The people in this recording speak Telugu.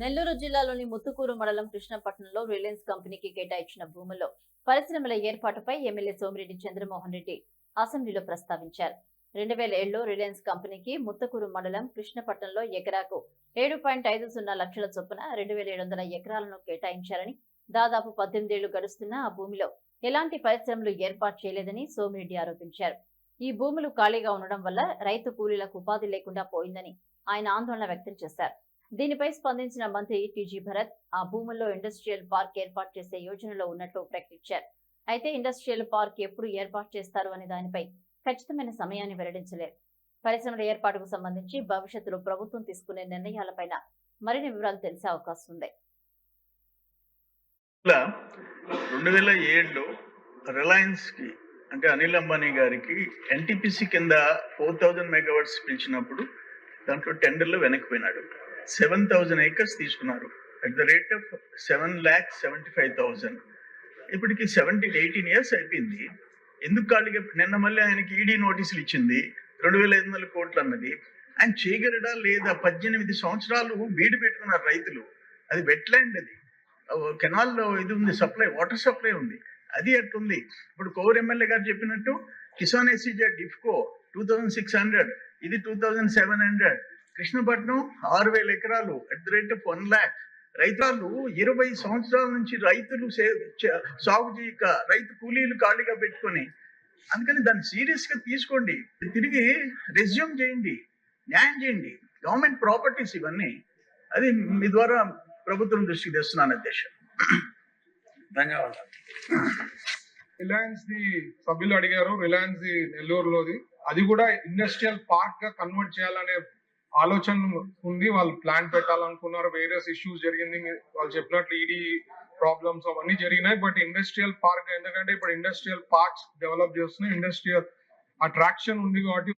నెల్లూరు జిల్లాలోని ముత్తుకూరు మండలం కృష్ణపట్నంలో రిలయన్స్ కంపెనీకి కేటాయించిన భూముల్లో పరిశ్రమల ఏర్పాటుపై ఎమ్మెల్యే సోమిరెడ్డి చంద్రమోహన్ రెడ్డి అసెంబ్లీలో ప్రస్తావించారు. రెండు వేల ఏడులో రిలయన్స్ కంపెనీకి ముత్తకూరు మండలం కృష్ణపట్నంలో ఎకరాకు ఏడు పాయింట్ ఐదు సున్నా లక్షల చొప్పున రెండు వేల ఏడు వందల ఎకరాలను కేటాయించారని దాదాపు పద్దెనిమిదేళ్ళు గడుస్తున్న ఆ భూమిలో ఎలాంటి పరిశ్రమలు ఏర్పాటు చేయలేదని సోమిరెడ్డి ఆరోపించారు. ఈ భూములు ఖాళీగా ఉండడం వల్ల రైతు కూలీలకు ఉపాధి లేకుండా పోయిందని ఆయన ఆందోళన వ్యక్తం చేశారు. దీనిపై స్పందించిన మంత్రి టీజీ భరత్ ఆ భూముల్లో ఇండస్ట్రియల్ పార్క్ ఏర్పాటు చేసే యోజనలో ఉన్నట్లు ప్రకటించారు. అయితే ఇండస్ట్రియల్ పార్క్ ఎప్పుడు ఏర్పాటు చేస్తారు అనే దానిపై ఖచ్చితమైన సమయాన్ని వెల్లడించలేరు. పరిశ్రమల ఏర్పాటుకు సంబంధించి భవిష్యత్తులో ప్రభుత్వం తీసుకునే నిర్ణయాలపైన మరిన్ని వివరాలు తెలిసే అవకాశం ఉంది. రెండు వేల ఏడులో రిలయన్స్కి అంటే అనిల్ అంబానీ గారికి ఎన్టీపీసీ కింద ఫోర్ థౌజండ్ మెగావాట్స్ పిలిచినప్పుడు దాంట్లో టెండర్లో వెనక్కిపోయినాడు. సెవెన్ థౌజండ్ ఏకర్స్ తీసుకున్నారు. At the rate of seven lakh seventy five thousand ఇప్పటికి సెవెంటీన్ ఎయిటీన్ ఇయర్స్ అయిపోయింది. ఎందుకు ఖాళీగా? నిన్న మళ్ళీ ఆయనకి ఈడీ నోటీసులు ఇచ్చింది. రెండు వేల ఐదు వందల కోట్లు అన్నది. ఆయన చేయగలడా లేదా? పద్దెనిమిది సంవత్సరాలు బీడు పెట్టుకున్నారు రైతులు. అది వెట్లాండ్ అది. కెనాల్లో ఇది ఉంది సప్లై వాటర్ సప్లై ఉంది. అది అట్టుంది. ఇప్పుడు కోవూర్ ఎమ్మెల్యే గారు చెప్పినట్టు కిసాన్ ఎస్సీజెడ్ డిఫ్కో టూ థౌజండ్ సిక్స్ హండ్రెడ్ ఇది two thousand seven hundred Krishnapatnam ఆరు వేల ఎకరాలు at the rate of one lakh రైతులు ఇరవై సంవత్సరాల నుంచి రైతులు సాగు చేయక రైతు కూలీలు ఖాళీగా పెట్టుకొని అందుకని దాన్ని సీరియస్గా తీసుకోండి. తిరిగి రెజ్యూమ్ చేయండి న్యాయం చేయండి. గవర్నమెంట్ ప్రాపర్టీస్ ఇవన్నీ అది మీ ద్వారా ప్రభుత్వం దృష్టికి తెస్తున్నాను అధ్యక్ష ధన్యవాదాలు. రిలయన్స్ ది సభ్యులు అడిగారు. రిలయన్స్ ది నెల్లూరులోది. అది కూడా ఇండస్ట్రియల్ పార్క్గా కన్వర్ట్ చేయాలనే ఆలోచన ఉంది వాళ్ళు ప్లాన్ పెట్టాలనుకున్నారు వేరియస్ ఇష్యూస్ జరిగింది వాళ్ళు చెప్పినట్లు ఈడీ ప్రాబ్లమ్స్ అవన్నీ జరిగినాయి బట్ ఇండస్ట్రియల్ పార్క్ ఎందుకంటే ఇప్పుడు ఇండస్ట్రియల్ పార్క్స్ డెవలప్ చేస్తున్నాయి ఇండస్ట్రియల్ అట్రాక్షన్ ఉంది కాబట్టి